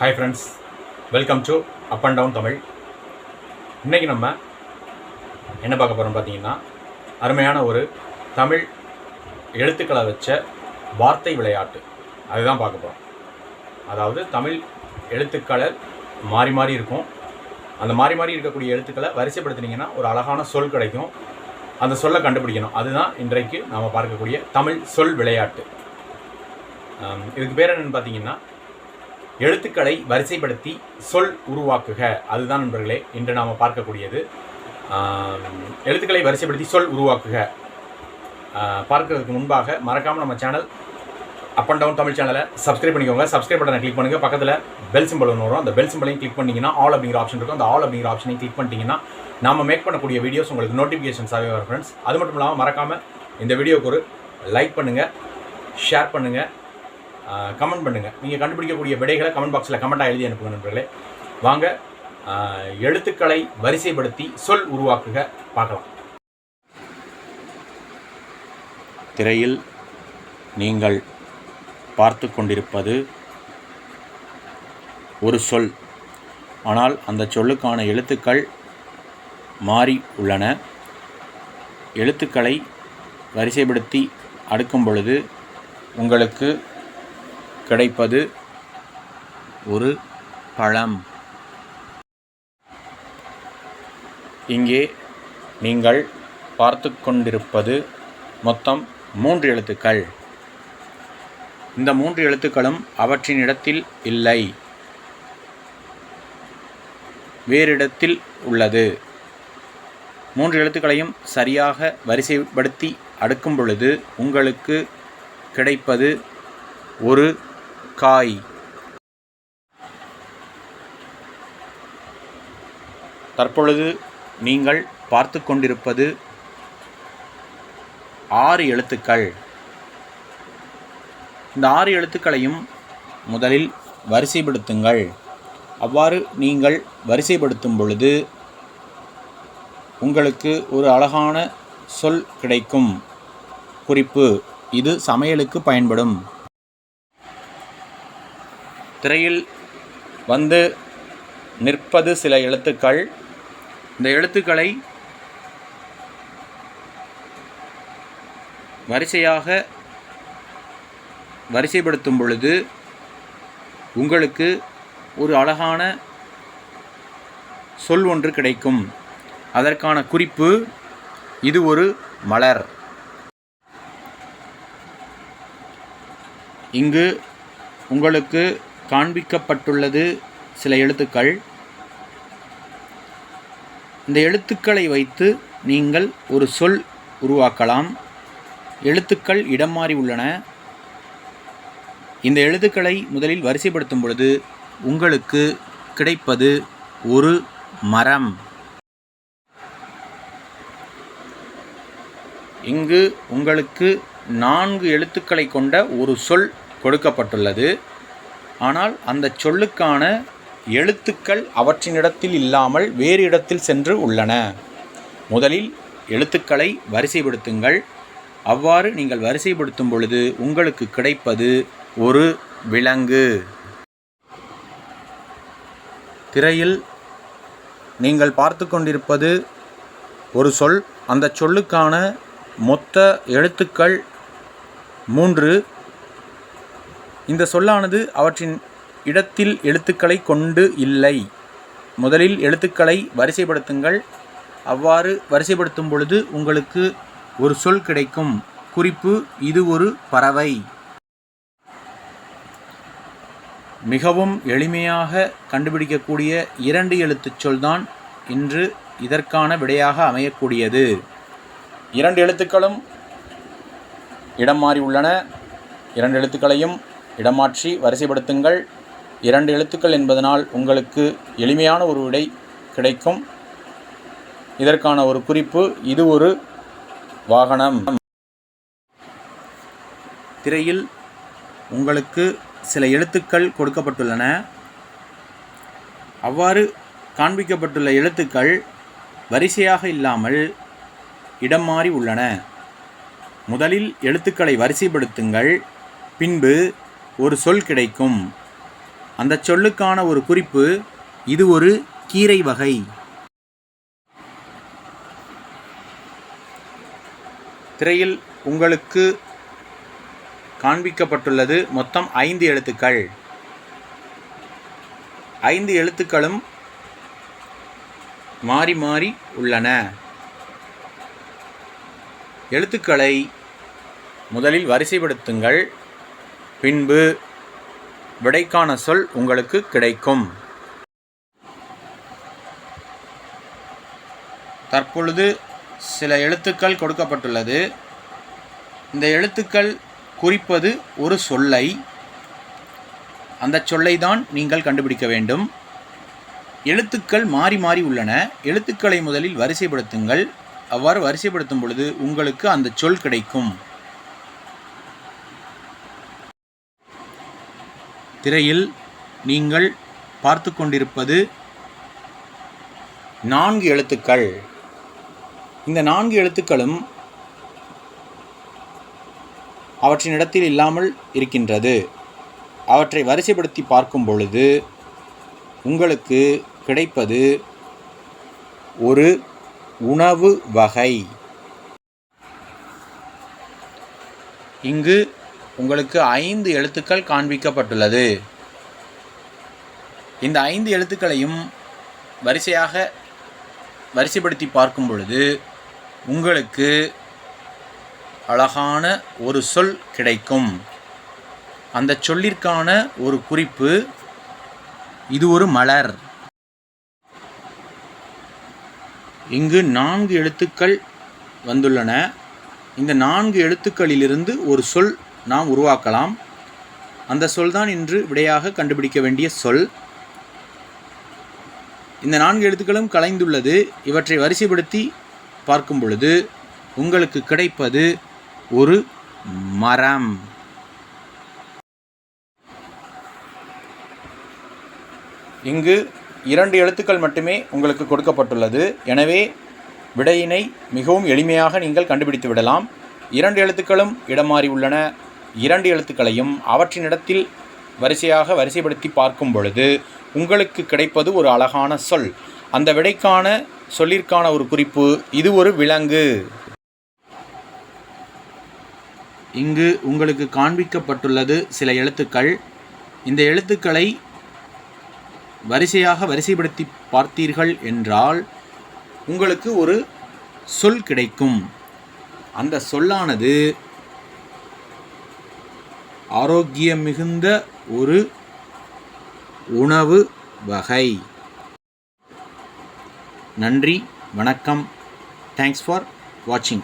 Hi friends welcome to up and down Tamil இன்றைக்கி நம்ம என்ன பார்க்க போகிறோம் பார்த்தீங்கன்னா அருமையான ஒரு தமிழ் எழுத்துக்களை வச்ச வார்த்தை விளையாட்டு. அதுதான் பார்க்க போகிறோம் அதாவது தமிழ் எழுத்துக்களை மாறி மாறி இருக்கும். அந்த மாறி மாறி இருக்கக்கூடிய எழுத்துக்களை வரிசைப்படுத்தினீங்கன்னா ஒரு அழகான சொல் கிடைக்கும். அந்த சொல்லை கண்டுபிடிக்கணும். அதுதான் இன்றைக்கு நாம் பார்க்கக்கூடிய தமிழ் சொல் விளையாட்டு. இதுக்கு பேர் என்னென்னு பார்த்தீங்கன்னா எழுத்துக்களை வரிசைப்படுத்தி சொல் உருவாக்குக. அதுதான் நண்பர்களே இன்று நாம் பார்க்கக்கூடியது. எழுத்துக்களை வரிசைப்படுத்தி சொல் உருவாக்குக. பார்க்கறதுக்கு முன்பாக மறக்காமல் நம்ம channel up and down Tamil சேனலை சப்ஸ்கிரைப் பண்ணிக்கோங்க. சப்ஸ்கிரைப் பட்டனை கிளிக் பண்ணுங்கள் பக்கத்தில் பெல் சிம்பிள் ஒன்று வரும். அந்த பெல் சிம்பிளையும் கிளிக் பண்ணிங்கன்னா ஆல் அப்படிங்கிற ஆப்ஷன் இருக்கும். அந்த ஆல் அப்படிங்கிற ஆப்ஷனையும் கிளிக் பண்ணிட்டீங்கன்னா நம்ம மேக் பண்ணக்கூடிய வீடியோஸ் உங்களுக்கு நோட்டிஃபிகேஷன்ஸாகவே வரும் ஃப்ரெண்ட்ஸ் அது மட்டும் இல்லாமல் மறக்காமல் இந்த வீடியோக்கு ஒரு லைக் பண்ணுங்கள் ஷேர் பண்ணுங்கள் கமெண்ட் பண்ணுங்கள் நீங்கள் கண்டுபிடிக்கக்கூடிய விடைகளை கமெண்ட் பாக்ஸில் கமெண்ட்டாக எழுதி அனுப்புங்க நண்பர்களே. வாங்க எழுத்துக்களை வரிசைப்படுத்தி சொல் உருவாக்குக. பார்க்கலாம். திரையில் நீங்கள் பார்த்து கொண்டிருப்பது ஒரு சொல். ஆனால் அந்த சொல்லுக்கான எழுத்துக்கள் மாறி உள்ளன. எழுத்துக்களை வரிசைப்படுத்தி அடுக்கும் பொழுது உங்களுக்கு கிடைப்பது ஒரு பழம். இங்கே நீங்கள் பார்த்து கொண்டிருப்பது மொத்தம் மூன்று எழுத்துக்கள். இந்த மூன்று எழுத்துக்களும் அவற்றின் இடத்தில் இல்லை. வேறிடத்தில் உள்ளது. மூன்று எழுத்துக்களையும் சரியாக வரிசைப்படுத்தி அடுக்கும் பொழுது உங்களுக்கு கிடைப்பது ஒரு காய். தற்பொழுது நீங்கள் பார்த்து கொண்டிருப்பது ஆறு எழுத்துக்கள். இந்த ஆறு எழுத்துக்களையும் முதலில் வரிசைப்படுத்துங்கள். அவ்வாறு நீங்கள் வரிசைப்படுத்தும் பொழுது உங்களுக்கு ஒரு அழகான சொல் கிடைக்கும். குறிப்பு இது சமையலுக்கு பயன்படும். திரையில் வந்து நிற்பது சில எழுத்துக்கள். இந்த எழுத்துக்களை வரிசையாக வரிசைப்படுத்தும் பொழுது உங்களுக்கு ஒரு அழகான சொல் ஒன்று கிடைக்கும். அதற்கான குறிப்பு இது ஒரு மலர். இங்கு உங்களுக்கு காண்பிக்கப்பட்டுள்ளது சில எழுத்துக்கள். இந்த எழுத்துக்களை வைத்து நீங்கள் ஒரு சொல் உருவாக்கலாம். எழுத்துக்கள் இடம் மாறி உள்ளன. இந்த எழுத்துக்களை முதலில் வரிசைப்படுத்தும் பொழுது உங்களுக்கு கிடைப்பது ஒரு மரம். இங்கு உங்களுக்கு நான்கு எழுத்துக்களை கொண்ட ஒரு சொல் கொடுக்கப்பட்டுள்ளது. ஆனால் அந்த சொல்லுக்கான எழுத்துக்கள் அவற்றினிடத்தில் இல்லாமல் வேறு இடத்தில் சென்று உள்ளன. முதலில் எழுத்துக்களை வரிசைப்படுத்துங்கள். அவ்வாறு நீங்கள் வரிசைப்படுத்தும் பொழுது உங்களுக்கு கிடைப்பது ஒரு விலங்கு. திரையில் நீங்கள் பார்த்து கொண்டிருப்பது ஒரு சொல். அந்த சொல்லுக்கான மொத்த எழுத்துக்கள் மூன்று. இந்த சொல்லானது அவற்றின் இடத்தில் எழுத்துக்களை கொண்டு இல்லை. முதலில் எழுத்துக்களை வரிசைப்படுத்துங்கள். அவ்வாறு வரிசைப்படுத்தும் பொழுது உங்களுக்கு ஒரு சொல் கிடைக்கும். குறிப்பு இது ஒரு பறவை. மிகவும் எளிமையாக கண்டுபிடிக்கக்கூடிய இரண்டு எழுத்துச் சொல்தான் இன்று இதற்கான விடையாக அமையக்கூடியது. இரண்டு எழுத்துக்களும் இடம் மாறி உள்ளன. இரண்டு எழுத்துக்களையும் இடமாற்றி வரிசைப்படுத்துங்கள். இரண்டு எழுத்துக்கள் என்பதனால் உங்களுக்கு எளிமையான ஒரு விடை கிடைக்கும். இதற்கான ஒரு குறிப்பு இது ஒரு வாகனம். திரையில் உங்களுக்கு சில எழுத்துக்கள் கொடுக்கப்பட்டுள்ளன. அவ்வாறு காண்பிக்கப்பட்டுள்ள எழுத்துக்கள் வரிசையாக இல்லாமல் இடம் மாறி உள்ளன. முதலில் எழுத்துக்களை வரிசைப்படுத்துங்கள். பின்பு ஒரு சொல் கிடைக்கும். அந்த சொல்லுக்கான ஒரு குறிப்பு இது ஒரு கீரை வகை. திரையில் உங்களுக்கு காண்பிக்கப்பட்டுள்ளது மொத்தம் ஐந்து எழுத்துக்கள். ஐந்து எழுத்துக்களும் மாறி மாறி உள்ளன. எழுத்துக்களை முதலில் வரிசைப்படுத்துங்கள். பின்பு விடைக்கான சொல் உங்களுக்கு கிடைக்கும். தற்பொழுது சில எழுத்துக்கள் கொடுக்கப்பட்டுள்ளது. இந்த எழுத்துக்கள் குறிப்பது ஒரு சொல்லை. அந்த சொல்லை தான் நீங்கள் கண்டுபிடிக்க வேண்டும். எழுத்துக்கள் மாறி மாறி உள்ளன. எழுத்துக்களை முதலில் வரிசைப்படுத்துங்கள். அவ்வாறு வரிசைப்படுத்தும் பொழுது உங்களுக்கு அந்த சொல் கிடைக்கும். திரையில் நீங்கள் பார்த்து கொண்டிருப்பது நான்கு எழுத்துக்கள். இந்த நான்கு எழுத்துக்களும் அவற்றின் இடத்தில் இல்லாமல் இருக்கின்றது. அவற்றை வரிசைப்படுத்தி பார்க்கும் பொழுது உங்களுக்கு கிடைப்பது ஒரு உணவு வகை. இங்கு உங்களுக்கு ஐந்து எழுத்துக்கள் காண்பிக்கப்பட்டுள்ளது. இந்த ஐந்து எழுத்துக்களையும் வரிசையாக வரிசைப்படுத்தி பார்க்கும் பொழுது உங்களுக்கு அழகான ஒரு சொல் கிடைக்கும். அந்த சொல்லிற்கான ஒரு குறிப்பு இது ஒரு மலர். இங்கு நான்கு எழுத்துக்கள் வந்துள்ளன. இந்த நான்கு எழுத்துக்களிலிருந்து ஒரு சொல் நாம் உருவாக்கலாம். அந்த சொல் தான் இன்று விடையாக கண்டுபிடிக்க வேண்டிய சொல். இந்த நான்கு எழுத்துக்களும் கலைந்துள்ளது. இவற்றை வரிசைப்படுத்தி பார்க்கும் பொழுது உங்களுக்கு கிடைப்பது ஒரு மரம். இங்கு இரண்டு எழுத்துக்கள் மட்டுமே உங்களுக்கு கொடுக்கப்பட்டுள்ளது. எனவே விடையினை மிகவும் எளிமையாக நீங்கள் கண்டுபிடித்து விடலாம். இரண்டு எழுத்துக்களும் இடமாறி உள்ளன. இரண்டு எழுத்துக்களையும் அவற்றின் இடத்தில் வரிசையாக வரிசைப்படுத்தி பார்க்கும் பொழுது உங்களுக்கு கிடைப்பது ஒரு அழகான சொல். அந்த விடைக்கான சொல்லிற்கான ஒரு குறிப்பு இது ஒரு விலங்கு. இங்கு உங்களுக்கு காண்பிக்கப்பட்டுள்ளது சில எழுத்துக்கள். இந்த எழுத்துக்களை வரிசையாக வரிசைப்படுத்தி பார்த்தீர்கள் என்றால் உங்களுக்கு ஒரு சொல் கிடைக்கும். அந்த சொல்லானது ஆரோக்கியம் மிகுந்த ஒரு உணவு வகை. நன்றி வணக்கம். தேங்க்ஸ் ஃபார் வாட்சிங்